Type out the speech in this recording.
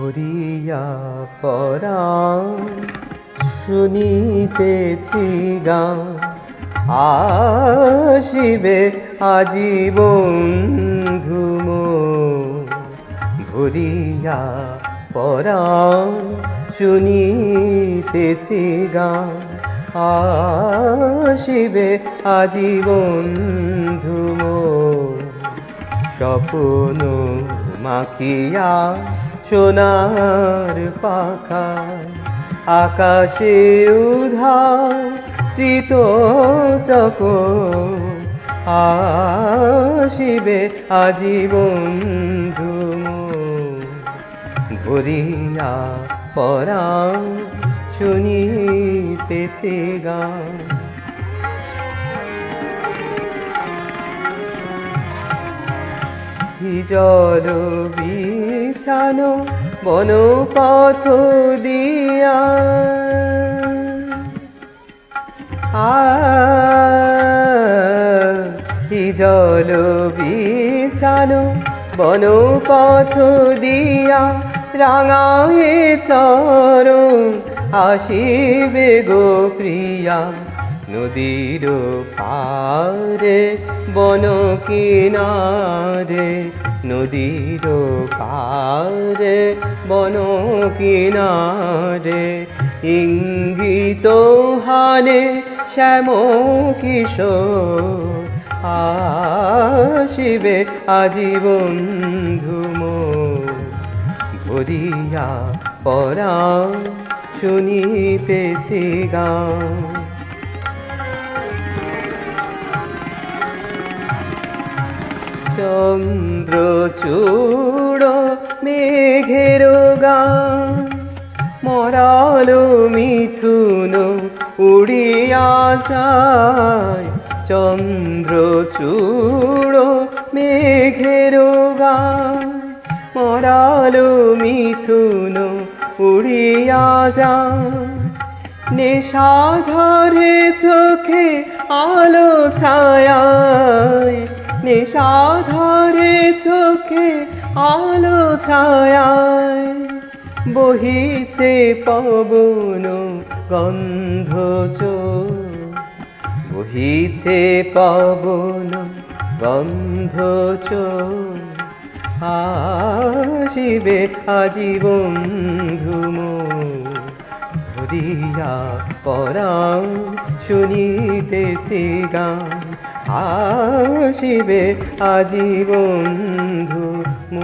ভরিয়া পরাণ শুনিতেছি গান আসিবে আজীবন ধুম ভরিয়া পরাণ শুনিতেছি গান আসিবে আজীবন ধুম স্বপ্ন মাখিয়া সোনার পাখা আকাশে উধাও চিত চক আসিবে আজীবন ধুম। ভরিয়া পরা শুনিতেছে গান। জল বিছানো বন পথ দিয়া। আ জল বিছানো বন পথ দিয়া রাঙায়ে চরণ আসিবে গো প্রিয়া। নদীর পারে, বন কিনারে, নদীর পারে, বন কিনারে। ইঙ্গিত হানে শ্যাম কিশোর, আসিবে আজীবন ধুম। ভরিয়া পরা শুনিতেছি গান। চন্দ্র চূড় মেঘের গান। মরালো মিথুন উড়িয়া যায়। চন্দ্র চূড় মেঘের গান। মরালো মিথুন উড়িয়া যায়। নেশাধরে চোখে আলো ছায়ায় নেশাধরে চোখে আলো ছায়ায় বহিছে পবন গন্ধ বহিছে পবন গন্ধ আসিবে আজীবন ধুম। ভরিয়া পরাণ শুনিতেছি গান। আসিবে আজীবন ধুম